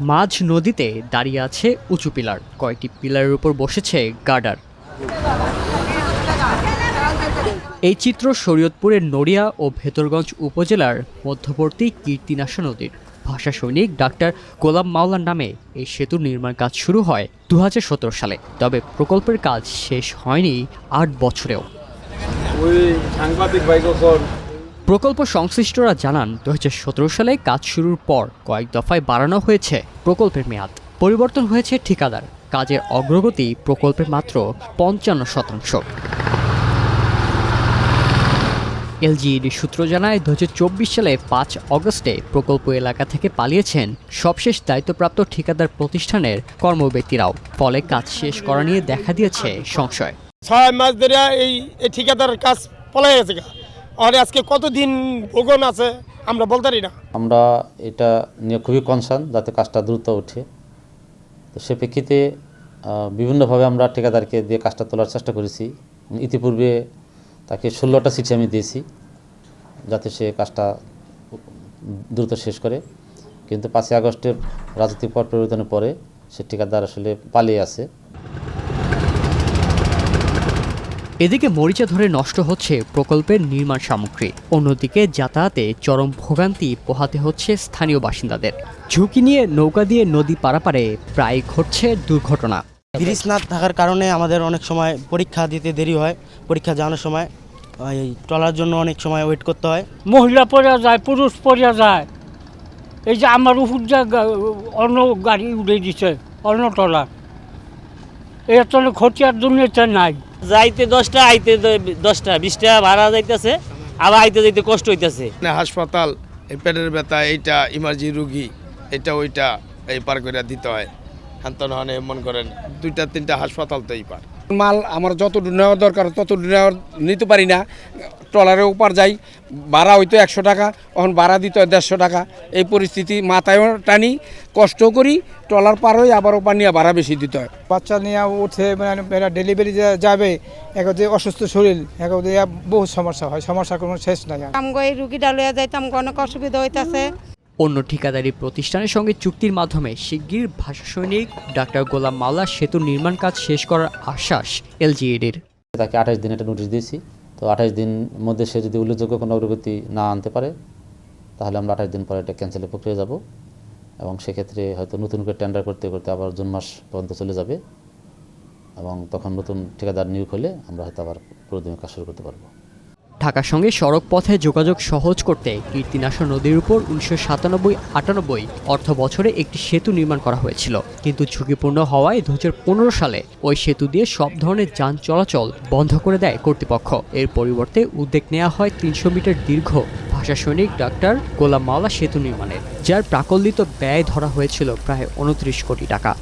মাঝ নদীতে দাঁড়িয়ে আছে উঁচু পিলার। কয়েকটি পিলারের উপর বসেছে গার্ডার। এই চিত্র শরীয়তপুরের নড়িয়া ও ভেতরগঞ্জ উপজেলার মধ্যবর্তী কীর্তিনাশা নদীর। ভাষা সৈনিক ডাক্তার গোলাম মাওলার নামে এই সেতুর নির্মাণ কাজ শুরু হয় দু হাজার সতেরো সালে, তবে প্রকল্পের কাজ শেষ হয়নি আট বছরেও। সাংবাদিক প্রকল্প সংশ্লিষ্টরা জানান দু হাজার সতেরো সালে কাজ শুরুর পর কয়েক দফায় বাড়ানো হয়েছে প্রকল্পের মেয়াদ। পরিবর্তন হয়েছে ঠিকাদার। কাজের অগ্রগতি প্রকল্পের মাত্র পঞ্চান্ন শতাংশ। এলজিইডি সূত্র জানায় দু হাজার চব্বিশ সালে পাঁচ অগস্টে প্রকল্প এলাকা থেকে পালিয়েছেন সবশেষ দায়িত্বপ্রাপ্ত ঠিকাদার প্রতিষ্ঠানের কর্মব্যক্তিরাও। ফলে কাজ শেষ করা নিয়ে দেখা দিয়েছে সংশয়। ছয় মাস ধরে এই ঠিকাদার কাজ পলাই গেছে। আর আজকে কতদিন ভোগন আছে? আমরা বলতে পারি না। আমরা এটা নিয়ে খুবই কনসার্ন যাতে কাজটা দ্রুত ওঠে। তো সে প্রেক্ষিতে বিভিন্নভাবে আমরা ঠিকাদারকে দিয়ে কাজটা তোলার চেষ্টা করেছি। ইতিপূর্বে তাকে ষোলোটা চিঠি আমি দিয়েছি, যাতে সে কাজটা দ্রুত শেষ করে। কিন্তু পাঁচই আগস্টের রাজনৈতিক পট পরিবর্তনের পরে সে ঠিকাদার আসলে পালিয়ে আছে। এদিকে মরিচা ধরে নষ্ট হচ্ছে প্রকল্পের নির্মাণ সামগ্রী। অন্যদিকে যাতায়াতে চরম ভোগান্তি পোহাতে হচ্ছে স্থানীয় বাসিন্দাদের। ঝুঁকি নিয়ে নৌকা দিয়ে নদী পারাপারে প্রায় ঘটছে দুর্ঘটনা। ব্রিজ না থাকার কারণে আমাদের অনেক সময় পরীক্ষা দিতে দেরি হয় পরীক্ষা যাওয়ানোর সময় এই টলার জন্য অনেক সময় ওয়েট করতে হয়। মহিলা পড়া যায় পুরুষ পড়া যায়। এই যে আমার উপর যা অন্য গাড়ি উড়ে দিছে অন্য টলার এর জন্য ক্ষতি আর দুনিয়াতে নাই। যাইতে দশটা আইতে দশটা বিশটা ভাড়া যাইতেছে আবার আইতে যাইতে কষ্ট হইতেছে। না হাসপাতাল এই পেটের ব্যথা এইটা ইমার্জি রুগী এটা ওইটা এই পার করে দিতে হয়। হান্তন হনে মন করেন দুইটা তিনটা হাসপাতাল তো এই পার। মাল আমার যতটুকু নেওয়ার দরকার ততটুকু নেওয়ার নিতে পারি না। ট্রলারে উপার যাই ভাড়া হইতো একশো টাকা এখন ভাড়া দিত দেড়শো টাকা। এই পরিস্থিতি মাথায়ও টানি কষ্ট করি ট্রলার পার হয়ে আবার ওপার নিয়ে ভাড়া বেশি দিতে হয়। বাচ্চা নিয়ে উঠে মানে ডেলিভারি যাবে একদে অসুস্থ শরীর একদে বহু সমস্যা হয় সমস্যার কোনো শেষ নাই। আমগো এই রুগীটা লইয়া যাইতাম অনেক অসুবিধা হইতাছে। অন্য ঠিকাদারি প্রতিষ্ঠানের সঙ্গে চুক্তির মাধ্যমে শিগগির ভাষা সৈনিক ডাক্তার গোলাম মাওলা সেতু নির্মাণ কাজ শেষ করার আশ্বাস এলজিইডির তাকে আঠাশ দিন একটা নোটিশ দিয়েছি। তো আঠাশ দিন মধ্যে সে যদি উল্লেখযোগ্য কোনো অগ্রগতি না আনতে পারে, তাহলে আমরা আঠাশ দিন পরে এটা ক্যান্সেলের প্রক্রিয়া যাব এবং সেক্ষেত্রে হয়তো নতুন করে টেন্ডার করতে করতে আবার জুন মাস পর্যন্ত চলে যাবে এবং তখন নতুন ঠিকাদার নিয়োগ হলে আমরা হয়তো আবার পুরোদমে কাজ শুরু করতে পারব। ঢাকার সঙ্গে সড়ক পথে যোগাযোগ সহজ করতে কীর্তিনাশা নদীর উপর উনিশশো সাতানব্বই, আটানব্বই অর্থ বছরে একটি সেতু নির্মাণ করা হয়েছিল। কিন্তু ঝুঁকিপূর্ণ হওয়ায় দু হাজার পনেরো সালে ওই সেতু দিয়ে সব ধরনের যান চলাচল বন্ধ করে দেয় কর্তৃপক্ষ। এর পরিবর্তে উদ্যোগ নেওয়া হয় তিনশো মিটার দীর্ঘ ভাষা সৈনিক ডাক্তার গোলাম মাওলা সেতু নির্মাণের, যার প্রাকল্লিত ব্যয় ধরা হয়েছিল প্রায় উনত্রিশ কোটি টাকা।